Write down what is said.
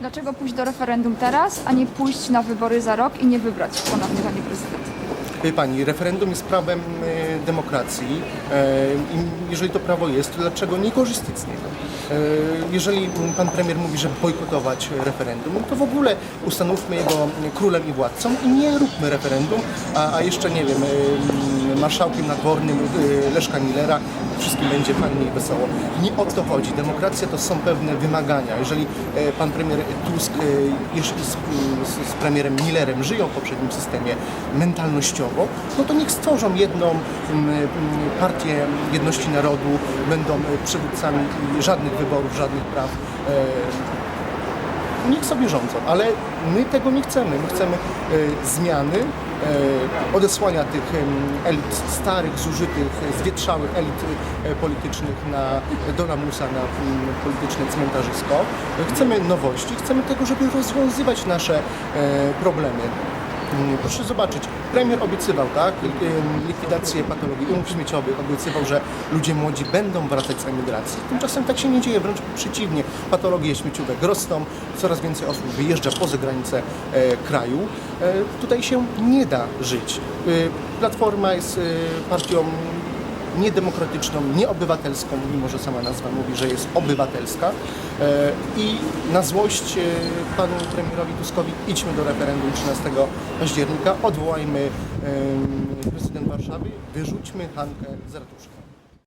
Dlaczego pójść do referendum teraz, a nie pójść na wybory za rok i nie wybrać ponownie pani prezydent? Wie Pani, referendum jest prawem e, demokracji e, i jeżeli to prawo jest, to dlaczego nie korzystać z niego? E, Jeżeli Pan Premier mówi, że bojkotować referendum, to w ogóle ustanówmy jego królem i władcą i nie róbmy referendum, a, a jeszcze nie wiem, e, marszałkiem nadwornym e, Leszka Millera, wszystkim będzie fajnie i wesoło. Nie o to chodzi. Demokracja to są pewne wymagania. Jeżeli e, Pan Premier Tusk e, z, z, premierem Millerem żyją w poprzednim systemie mentalnościowo, no to niech stworzą jedną partię jedności narodu, będą e, przywódcami żadnych wyborów, żadnych praw. Niech sobie rządzą, ale my tego nie chcemy. My chcemy zmiany, odesłania tych elit starych, zużytych, zwietrzałych elit e, politycznych na, do lamusa na polityczne cmentarzysko. Chcemy nowości, chcemy tego, żeby rozwiązywać nasze e, problemy. Mm, Proszę zobaczyć, premier obiecywał, tak, ym, likwidację patologii umów śmieciowych, obiecywał, że ludzie młodzi będą wracać z emigracji. Tymczasem tak się nie dzieje, wręcz przeciwnie. Patologie śmieciówek rosną, coraz więcej osób wyjeżdża poza granice e, kraju. E, tutaj się nie da żyć. E, Platforma jest e, partią niedemokratyczną, nieobywatelską, mimo że sama nazwa mówi, że jest obywatelska. E, I na złość e, panu premierowi Tuskowi idźmy do referendum 13 października, odwołajmy prezydent Warszawy, wyrzućmy Hankę z.